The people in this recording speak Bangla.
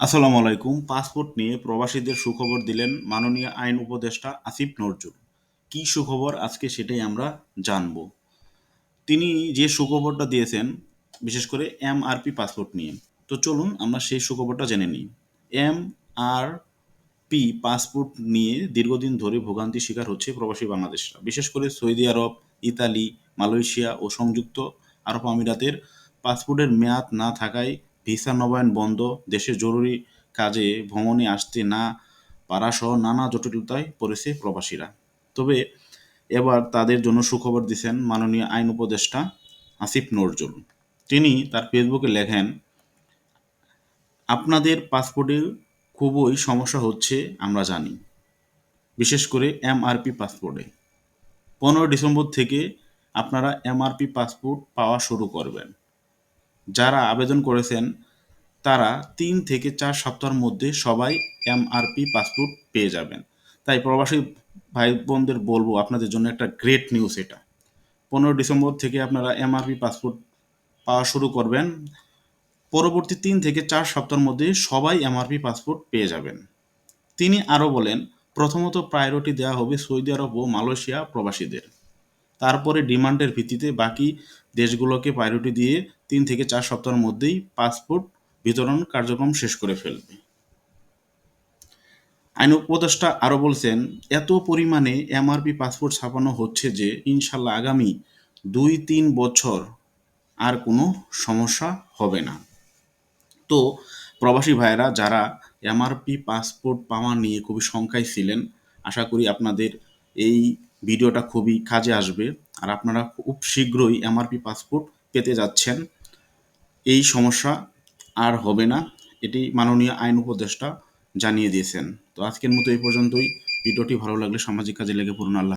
আসসালামু আলাইকুম। পাসপোর্ট নিয়ে প্রবাসীদের সুখবর দিলেন মাননীয় আইন উপদেষ্টা আসিফ নজরুল। কী সুখবর? আজকে সেটাই আমরা জানব। তিনি যে সুখবরটা দিয়েছেন, বিশেষ করে এম আর পি পাসপোর্ট নিয়ে। তো চলুন আমরা সেই সুখবরটা জেনে নিই। এম আর পি পাসপোর্ট নিয়ে দীর্ঘদিন ধরে ভোগান্তি শিকার হচ্ছে প্রবাসী বাংলাদেশরা। বিশেষ করে সৌদি আরব, ইতালি, মালয়েশিয়া ও সংযুক্ত আরব আমিরাতের পাসপোর্টের মেয়াদ না থাকায় ভিসা নবায়ন বন্ধ দেশে জরুরি কাজে ভ্রমণে আসতে না পারাসহ নানা জটিলতায় পড়েছে প্রবাসীরা। তবে এবার তাদের জন্য সুখবর দিচ্ছেন মাননীয় আইন উপদেষ্টা আসিফ নজরুল। তিনি তার ফেসবুকে লেখেন, আপনাদের পাসপোর্টে খুবই সমস্যা হচ্ছে, আমরা জানি। বিশেষ করে এমআরপি পাসপোর্টে। পনেরো ডিসেম্বর থেকে আপনারা এমআরপি পাসপোর্ট পাওয়া শুরু করবেন। যারা আবেদন করেছেন, তারা তিন থেকে চার সপ্তাহের মধ্যে সবাই এমআরপি পাসপোর্ট পেয়ে যাবেন। তাই প্রবাসী ভাই বোনদের বলব, আপনাদের জন্য একটা গ্রেট নিউজ এটা। পনেরো ডিসেম্বর থেকে আপনারা এমআরপি পাসপোর্ট পাওয়া শুরু করবেন। পরবর্তী তিন থেকে চার সপ্তাহের মধ্যে সবাই এমআরপি পাসপোর্ট পেয়ে যাবেন। তিনি আরও বলেন, প্রথমত প্রায়োরিটি দেওয়া হবে সৌদি আরব ও মালয়েশিয়া প্রবাসীদের। তারপরে ডিমান্ডের ভিত্তিতে বাকি দেশগুলোকে প্রায়োরিটি দিয়ে তিন থেকে চার সপ্তাহের মধ্যেই পাসপোর্ট বিতরণ কার্যক্রম শেষ করে ফেলবে। আইন উপদেষ্টা আরও বলছেন, এত পরিমাণে এমআরপি পাসপোর্ট ছাপানো হচ্ছে যে ইনশাল্লাহ আগামী দুই তিন বছর আর কোনো সমস্যা হবে না। তো প্রবাসী ভাইয়েরা, যারা এমআরপি পাসপোর্ট পাওয়া নিয়ে খুবই শঙ্কায় ছিলেন, আশা করি আপনাদের এই ভিডিওটা খুবই কাজে আসবে। আর আপনারা খুব শীঘ্রই এমআরপি পাসপোর্ট পেতে যাচ্ছেন। এই সমস্যা আর হবে না। এটি মাননীয় আইন উপদেষ্টা জানিয়ে দিয়েছেন। তো আজকের মতো এই পর্যন্তই। ভিডিওটি ভালো লাগলে সামাজিক কাজে লেগে পড়ুন। আল্লাহ